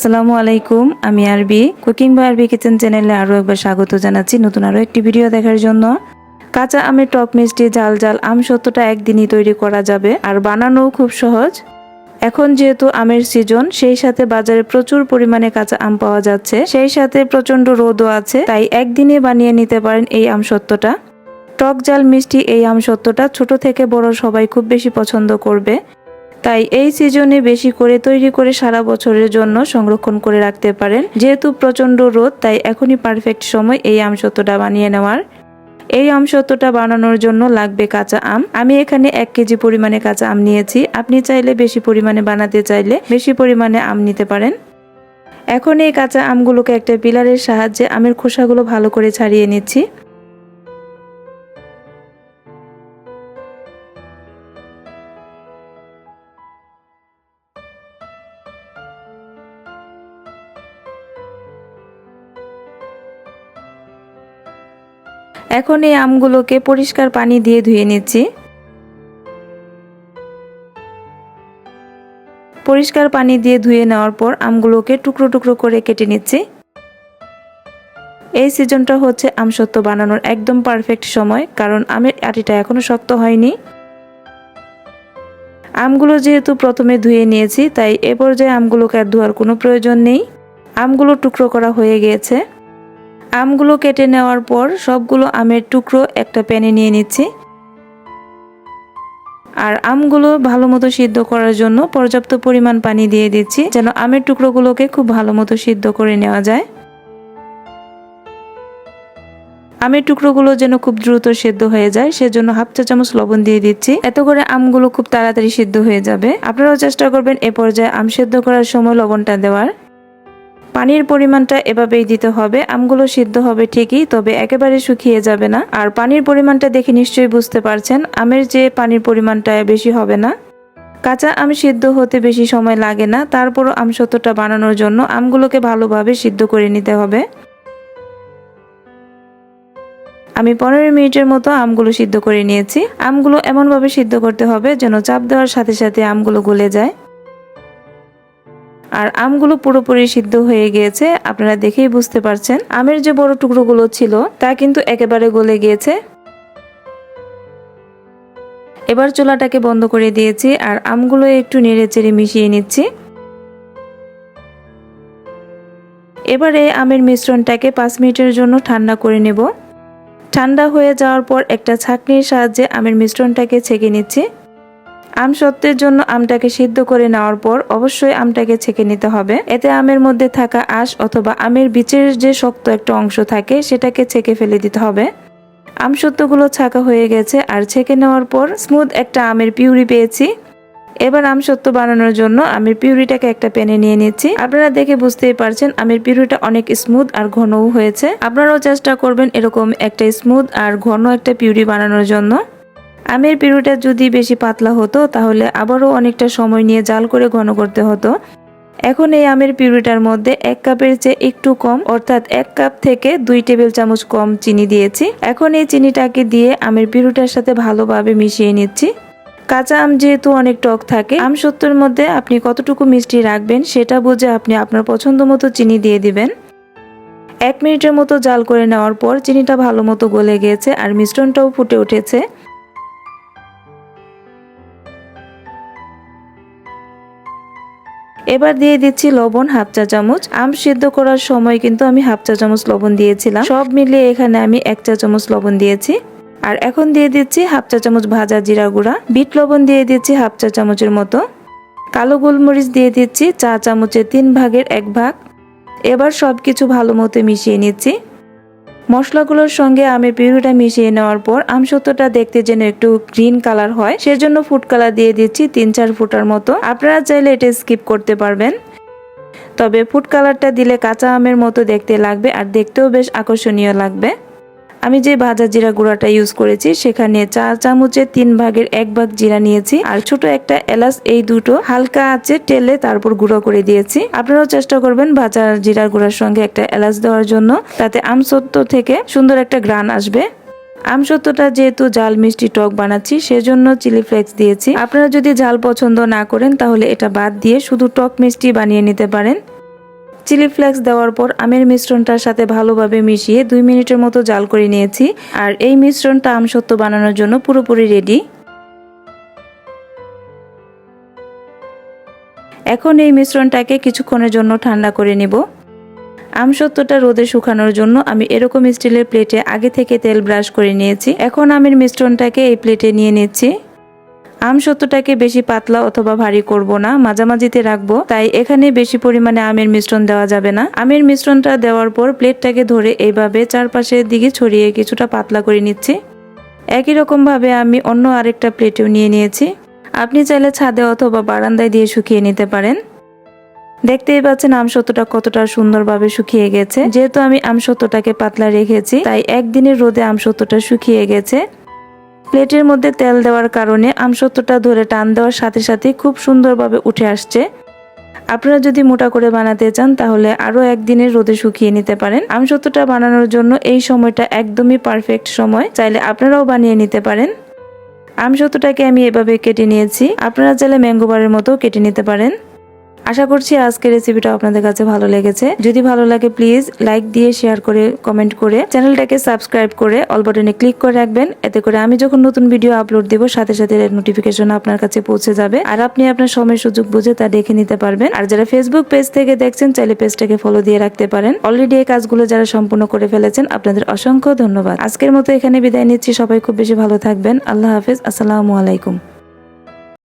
আসসালামু আলাইকুম, আমি আরবি। কুকিং বাই আরবি কিচেন চ্যানেলে আরও একবার স্বাগত জানাচ্ছি নতুন আরও একটি ভিডিও দেখার জন্য। কাঁচা আমের টক মিষ্টি জাল জাল আম সত্যটা একদিনই তৈরি করা যাবে আর বানানোও খুব সহজ। এখন যেহেতু আমের সিজন সেই সাথে বাজারে প্রচুর পরিমাণে কাঁচা আম পাওয়া যাচ্ছে। সেই সাথে প্রচণ্ড রোদও আছে, তাই একদিনে বানিয়ে নিতে পারেন এই আম সত্যটা। টক জাল মিষ্টি এই আম সত্যটা ছোট থেকে বড় সবাই খুব বেশি পছন্দ করবে। তাই এই সিজনে বেশি করে তৈরি করে সারা বছরের জন্য সংরক্ষণ করে রাখতে পারেন। যেহেতু প্রচণ্ড রোদ, তাই এখনই পারফেক্ট সময় এই আমসত্ত্বটা বানিয়ে নেওয়ার। এই আমসত্ত্বটা বানানোর জন্য লাগবে কাঁচা আম। আমি এখানে এক কেজি পরিমাণে কাঁচা আম নিয়েছি। আপনি চাইলে বেশি পরিমাণে বানাতে চাইলে বেশি পরিমাণে আম নিতে পারেন। এখন এই কাঁচা আমগুলোকে একটা পিলারের সাহায্যে আমের খোসাগুলো ভালো করে ছাড়িয়ে নিচ্ছি। এখন এই আমগুলোকে পরিষ্কার পানি দিয়ে ধুয়ে নিচ্ছি। পরিষ্কার পানি দিয়ে ধুয়ে নেওয়ার পর আমগুলোকে টুকরো টুকরো করে কেটে নিচ্ছি। এই সিজনটা হচ্ছে আমসত্ত্ব বানানোর একদম পারফেক্ট সময়, কারণ আমের আটিটা এখনও শক্ত হয়নি। আমগুলো যেহেতু প্রথমে ধুয়ে নিয়েছি, তাই এ পর্যায়ে আমগুলোকে আর ধোয়ার কোনো প্রয়োজন নেই। আমগুলো টুকরো করা হয়ে গিয়েছে। আমগুলো কেটে নেওয়ার পর সবগুলো আমের টুকরো একটা প্যানে নিয়ে নিচ্ছি। আর আমগুলো ভালো মতো সিদ্ধ করার জন্য পর্যাপ্ত পরিমাণ পানি দিয়ে দিচ্ছি, যেন আমের টুকরোগুলোকে খুব ভালো মতো সিদ্ধ করে নেওয়া যায়। আমের টুকরোগুলো যেন খুব দ্রুত সেদ্ধ হয়ে যায়, সেজন্য হাফ চা চামচ লবণ দিয়ে দিচ্ছি। এত করে আমগুলো খুব তাড়াতাড়ি সিদ্ধ হয়ে যাবে। আপনারাও চেষ্টা করবেন এ পর্যায়ে আম সেদ্ধ করার সময় লবণটা দেওয়ার। পানির পরিমাণটা এভাবেই দিতে হবে। আমগুলো সিদ্ধ হবে ঠিকই, তবে একেবারে শুকিয়ে যাবে না। আর পানির পরিমাণটা দেখে নিশ্চয়ই বুঝতে পারছেন, আমের যে পানির পরিমাণটা বেশি হবে না। কাঁচা আম সিদ্ধ হতে বেশি সময় লাগে না, তারপরও আম সত্যটা বানানোর জন্য আমগুলোকে ভালোভাবে সিদ্ধ করে নিতে হবে। আমি পনেরো মিনিটের মতো আমগুলো সিদ্ধ করে নিয়েছি। আমগুলো এমনভাবে সিদ্ধ করতে হবে যেন চাপ দেওয়ার সাথে সাথে আমগুলো গলে যায়। আর আমগুলো পুরোপুরি সিদ্ধ হয়ে গিয়েছে, আপনারা দেখেই বুঝতে পারছেন। আমের যে বড় টুকরোগুলো ছিল, তা কিন্তু একেবারে গলে গিয়েছে। এবার চুলাটাকে বন্ধ করে দিয়েছি আর আমগুলো একটু নেড়ে চেড়ে মিশিয়ে নিচ্ছি। এবারে আমের মিশ্রণটাকে পাঁচ মিনিটের জন্য ঠান্ডা করে নেব। ঠান্ডা হয়ে যাওয়ার পর একটা ছাকনির সাহায্যে আমের মিশ্রণটাকে ছেঁকে নিচ্ছি। আম সত্ত্বের জন্য আমটাকে সিদ্ধ করে নেওয়ার পর অবশ্যই আমটাকে ছেঁকে নিতে হবে। এতে আমের মধ্যে থাকা আঁশ অথবা আমের বীচের যে শক্ত একটা অংশ থাকে, সেটাকে ছেঁকে ফেলে দিতে হবে। আম সত্যগুলো ছাকা হয়ে গেছে আর ছেঁকে নেওয়ার পর স্মুথ একটা আমের পিউরি পেয়েছি। এবার আম সত্য বানানোর জন্য আমের পিউরিটাকে একটা প্যানে নিয়ে নিচ্ছি। আপনারা দেখে বুঝতেই পারছেন আমের পিউরিটা অনেক স্মুথ আর ঘনও হয়েছে। আপনারাও চেষ্টা করবেন এরকম একটা স্মুথ আর ঘন একটা পিউরি বানানোর জন্য। আমের পিউরিটা যদি বেশি পাতলা হতো, তাহলে আবারও অনেকটা সময় নিয়ে জাল করে ঘন করতে হতো। এখন এই আমের পিউরিটার মধ্যে এক কাপের চেয়ে একটু কম, অর্থাৎ এক কাপ থেকে দুই টেবিল চামচ কম চিনি দিয়েছি। এখন এই চিনিটাকে দিয়ে আমের পিউরিটার সাথে ভালোভাবে মিশিয়ে নিচ্ছি। কাঁচা আম যেহেতু অনেক টক থাকে, আম সত্যের মধ্যে আপনি কতটুকু মিষ্টি রাখবেন সেটা বুঝে আপনি আপনার পছন্দ মতো চিনি দিয়ে দিবেন। এক মিনিটের মতো জাল করে নেওয়ার পর চিনিটা ভালো মতো গলে গিয়েছে আর মিশ্রণটাও ফুটে উঠেছে। এবার দিয়ে দিচ্ছি লবণ হাফ চা চামচ। আম সিদ্ধ করার সময় কিন্তু আমি হাফ চা চামচ লবণ দিয়েছিলাম। সব মিলিয়ে এখানে আমি এক চা চামচ লবণ দিয়েছি। আর এখন দিয়ে দিচ্ছি হাফ চা চামচ ভাজা জিরা গুঁড়া। বিট লবণ দিয়ে দিচ্ছি হাফ চা চামচের মতো। কালো গোলমরিচ দিয়ে দিচ্ছি চা চামচের তিন ভাগের এক ভাগ। এবার সব কিছু ভালো মতো মিশিয়ে নিচ্ছি। মশলাগুলোর সঙ্গে আমের পিউরিটা মিশিয়ে নেওয়ার পর আমসত্বটা দেখতে যেন একটু গ্রিন কালার হয়। সেজন্য ফুড কালার দিয়ে দিচ্ছি তিন চার ফুটার মতো। আপনারা চাইলে এটা স্কিপ করতে পারবেন। তবে ফুড কালারটা দিলে কাঁচা আমের মতো দেখতে লাগবে আর দেখতেও বেশ আকর্ষণীয় লাগবে। আমি যে ভাজা জিরা গুঁড়াটা ইউজ করেছি, সেখানে চা চামচের তিন ভাগের এক ভাগ জিরা নিয়েছি। আর ছোট একটা এলাচ এই দুটো হালকা আছে টেলে তারপর গুঁড়ো করে দিয়েছি। আপনারাও চেষ্টা করবেন ভাজা জিরার গুঁড়ার সঙ্গে একটা এলাচ দেওয়ার জন্য। তাতে আমসত্ব থেকে সুন্দর একটা গ্রান আসবে। আমসত্ত্বটা যেহেতু জাল মিষ্টি টক বানাচ্ছি, সেজন্য চিলি ফ্লেক্স দিয়েছি। আপনারা যদি ঝাল পছন্দ না করেন, তাহলে এটা বাদ দিয়ে শুধু টক মিষ্টি বানিয়ে নিতে পারেন। চিলি ফ্লেক্স দেওয়ার পর আমের মিশ্রণটার সাথে ভালোভাবে মিশিয়ে দুই মিনিটের মতো জাল করে নিয়েছি। আর এই মিশ্রণটা আমসত্ব বানানোর জন্য পুরোপুরি রেডি এখন এই মিশ্রণটাকে কিছুক্ষণের জন্য ঠান্ডা করে নিব। আমসত্ত্বটা রোদে শুকানোর জন্য আমি এরকম স্টিলের প্লেটে আগে থেকে তেল ব্রাশ করে নিয়েছি। এখন আমের মিশ্রণটাকে এই প্লেটে নিয়ে নিচ্ছি। আমসত্ত্বটাকে বেশি পাতলা অথবা ভারী করব না, মাঝামাঝিতে রাখব, তাই এখানে বেশি পরিমাণে আমের মিশ্রণ দেওয়া যাবে না। আমের মিশ্রণটা দেওয়ার পর প্লেটটাকে ধরে এইভাবে চারপাশের দিকে ছড়িয়ে কিছুটা পাতলা করে নিচ্ছি। একই রকমভাবে আমি অন্য আরেকটা প্লেটেও নিয়ে নিয়েছি। আপনি চাইলে ছাদে অথবা বারান্দায় দিয়ে শুকিয়ে নিতে পারেন। দেখতেই পাচ্ছেন আমসত্ত্বটা কতটা সুন্দরভাবে শুকিয়ে গেছে। যেহেতু আমি আমসত্ত্বটাকে পাতলা রেখেছি, তাই একদিনের রোদে আমসত্ত্বটা শুকিয়ে গেছে। প্লেটের মধ্যে তেল দেওয়ার কারণে আমসত্ত্বটা ধরে টান দেওয়ার সাথে সাথে খুব সুন্দরভাবে উঠে আসছে। আপনারা যদি মোটা করে বানাতে চান, তাহলে আরও একদিনের রোদে শুকিয়ে নিতে পারেন। আমসত্ত্বটা বানানোর জন্য এই সময়টা একদমই পারফেক্ট সময়, চাইলে আপনারাও বানিয়ে নিতে পারেন। আমসত্ত্বটাকে আমি এভাবে কেটে নিয়েছি। আপনারা চাইলে ম্যাঙ্গো বারের মতো কেটে নিতে পারেন। আশা করছি আজকের রেসিপিটা আপনাদের কাছে ভালো লেগেছে। যদি ভালো লাগে প্লিজ লাইক দিয়ে শেয়ার করে কমেন্ট করে চ্যানেলটাকে সাবস্ক্রাইব করে অল বাটনে ক্লিক করে রাখবেন। এতে করে আমি যখন নতুন ভিডিও আপলোড দেব, সাথে সাথে নোটিফিকেশন আপনার কাছে পৌঁছে যাবে। আর আপনি আপনার সময়, সুযোগ বুঝে তা দেখে নিতে পারবেন। আর যারা ফেসবুক পেজ থেকে দেখছেন, চাইলে পেজটাকে ফলো দিয়ে রাখতে পারেন। অলরেডি এই কাজগুলো যারা সম্পূর্ণ করে ফেলেছেন, আপনাদের অসংখ্য ধন্যবাদ। আজকের মতো এখানে বিদায় নিচ্ছি। সবাই খুব বেশি ভালো থাকবেন। আল্লাহ হাফেজ। আসসালামু আলাইকুম।